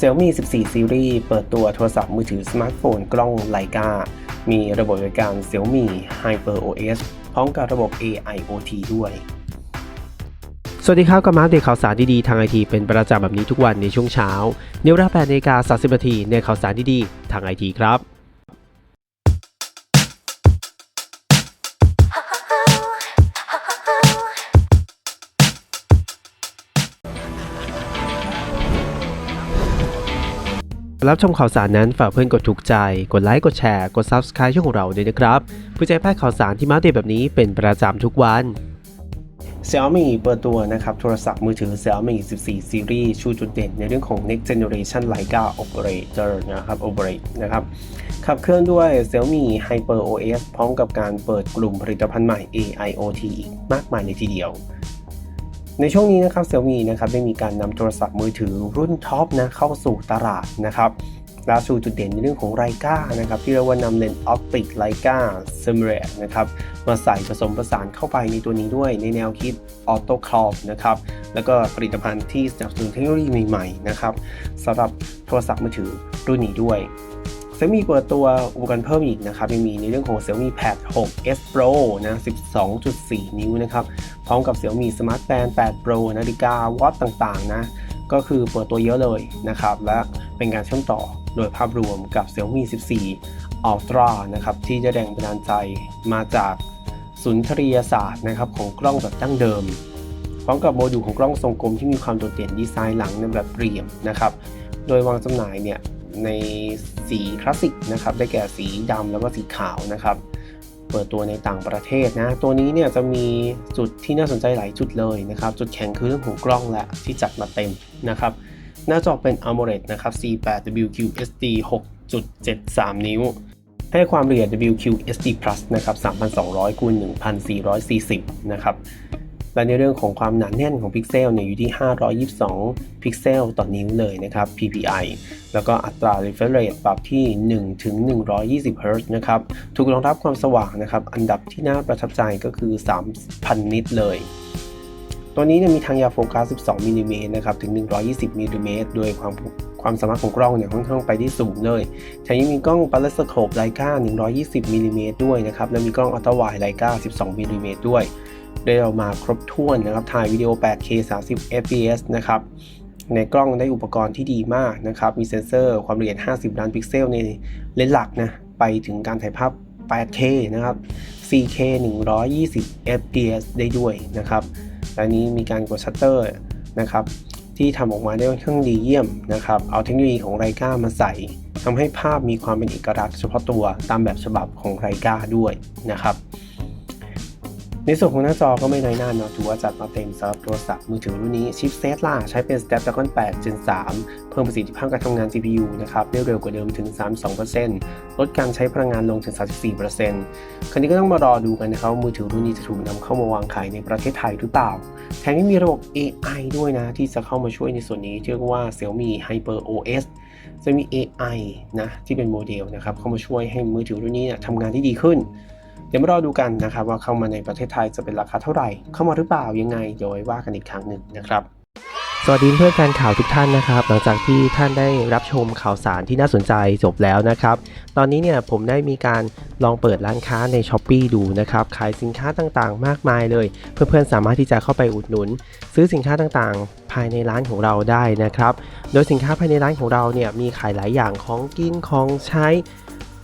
Xiaomi 14 Series เปิดตัวโทรศัพท์มือถือสมาร์ทโฟนกล้องไลกามีระบบบริการ Xiaomi Hyper OS พร้อมกับระบบ AIoT ด้วย สวัสดีครับ กับมาอัปเดตข่าวสารดีๆ ทางไอทีเป็นประจำแบบนี้ทุกวันในช่วงเช้า เนเวรา8นาฬิกา30นาทีในข่าวสารดีๆ ทางไอทีครับ รับชมข่าวสารนั้นฝากเพื่อนกดถูกใจ กดไลค์ กดแชร์ กด Subscribe ช่องของเราด้วยนะครับเพื่อจะพลาดข่าวสารที่มาเดตแบบนี้เป็นประจำทุกวัน Xiaomi เปิดตัวนะครับโทรศัพท์มือถือ Xiaomi 14 Series ชูจุดเด่นในเรื่องของ Next Generation Leica Operator นะครับ Operate นะครับขับเคลื่อนด้วย Xiaomi Hyper OS พร้อมกับการเปิดกลุ่มผลิตภัณฑ์ใหม่ AIoT อีกมากมายเลยทีเดียว ในช่วงนี้นะครับ Xiaomi นะครับได้มีการนำโทรศัพท์มือถือรุ่นท็อปนะเข้าสู่ตลาดนะครับและชูจุดเด่นในเรื่องของไ i กานะครับที่เรียกว่านำเลนส์ออปติกไ i กาเซมเรนะครับมาใส่ผสมผสานเข้าไปในตัวนี้ด้วยในแนวคิดออโต้คลอ p นะครับแล้วก็ผลิตภัณฑ์ที่สนับสนุนเทคโนโลยีใหม่ๆนะครับสำหรับโทรศัพท์มือถือรุ่นนี้ด้วย Xiaomi เปิดตัวอุปกรณ์เพิ่มอีกนะครับยังมีในเรื่องของ Xiaomi Pad 6 S Pro นะ 12.4 นิ้วนะครับ พร้อมกับ Xiaomi Smart Band 8 Pro นาฬิกาวัดต่างๆ นะ ก็คือเปิดตัวเยอะเลยนะครับ และเป็นการเชื่อมต่อโดยภาพรวมกับ Xiaomi 14 Ultra นะครับ ที่จะแรงบันดาลใจมาจากสุนทรียศาสตร์นะครับของกล้องแบบดั้งเดิม พร้อมกับโมดูลของกล้องทรงกลมที่มีความโดดเด่นดีไซน์หลังในแบบเรียมนะครับ โดยวางจำหน่ายเนี่ย ในสีคลาสสิกนะครับ ได้แก่สีดำแล้วก็สีขาวนะครับ เปิดตัวในต่างประเทศนะ ตัวนี้เนี่ยจะมีจุดที่น่าสนใจหลายจุดเลยนะครับ จุดแข็งคือเรื่องของกล้องและที่จัดมาเต็มนะครับ หน้าจอเป็น AMOLED นะครับ C8WQSD 6.73 นิ้ว ให้ความละเอียด WQSD Plus นะครับ 3,200 คูณ 1,440 นะครับ และในเรื่องของความหนาแน่นของพิกเซลเนี่ยอยู่ที่ 522 พิกเซลต่อนิ้วเลยนะครับ PPI แล้วก็อัตรา refresh rate ปรับที่ 1 ถึง 120 Hz นะครับ ถูกรองรับความสว่างนะครับ อันดับที่น่าประทับใจก็คือ 3,000 นิตเลยตัวนี้เนี่ยมีทางยาวโฟกัส 12มิลลิเมตรนะครับ ถึง 120มิลลิเมตรโดยความความสามารถของกล้องเนี่ยค่อนข้างไปที่สูงเลยแถมยังมีกล้อง p a r a s c o p e Leica 120มิลลิเมตรด้วยนะครับ และมีกล้องอัลตร้าไวด์ Leica 12มิลลิเมตรด้วย ได้เอามาครบถ้วนนะครับ ถ่ายวิดีโอ 8K 30 fps นะครับ ในกล้องได้อุปกรณ์ที่ดีมากนะครับ มีเซ็นเซอร์ความละเอียด 50 ล้านพิกเซลในเลนส์หลักนะ ไปถึงการถ่ายภาพ 8K นะครับ 4K 120 fps ได้ด้วยนะครับ และนี้มีการกดชัตเตอร์นะครับที่ทำออกมาได้ค่อนข้างดีเยี่ยมนะครับ เอาเทคโนโลยีของไรกามาใส่ทำให้ภาพมีความเป็นเอกลักษณ์เฉพาะตัวตามแบบฉบับของไรกาด้วยนะครับ ในส่วนของหน้าจอก็ไม่น้อยหน้าเนาะถือว่าจัดมาเต็มสำหรับโทรศัพท์มือถือรุ่นนี้ชิปเซตล่ะใช้เป็น Snapdragon 8 Gen 3 เพิ่มประสิทธิภาพการทำงาน CPU นะครับได้เร็วกว่าเดิมถึง 32%ลดการใช้พลังงานลงถึง 34%คราวนี้ก็ต้องมารอดูกันนะครับว่ามือถือรุ่นนี้จะถูกนำเข้ามาวางขายในประเทศไทยหรือเปล่า แถมยังมีระบบ AI ด้วยนะ ที่จะเข้ามาช่วยในส่วนนี้เรียกว่า Xiaomi Hyper OS จะมี AI นะที่เป็นโมเดลนะครับเข้ามาช่วยให้มือถือรุ่นนี้ทำงานที่ดีขึ้น เดี๋ยวมารอดูกันนะครับว่าเข้ามาในประเทศไทยจะเป็นราคาเท่าไหร่ เข้ามาหรือเปล่ายังไงเดี๋ยวไว้ว่ากันอีกครั้งหนึ่งนะครับสวัสดีเพื่อนแฟนข่าวทุกท่านนะครับ หลังจากที่ท่านได้รับชมข่าวสารที่น่าสนใจจบแล้วนะครับ ตอนนี้เนี่ยผมได้มีการลองเปิดร้านค้าใน s h อ p e e ดูนะครับ ขายสินค้าต่างๆ มากมายเลย เพื่อนๆสามารถที่จะเข้าไปอุดหนุน ซื้อสินค้าต่างๆ ภายในร้านของเราได้นะครับ โดยสินค้าภายในร้านของเราเนี่ยมีขายหลายอย่างของกินของใช้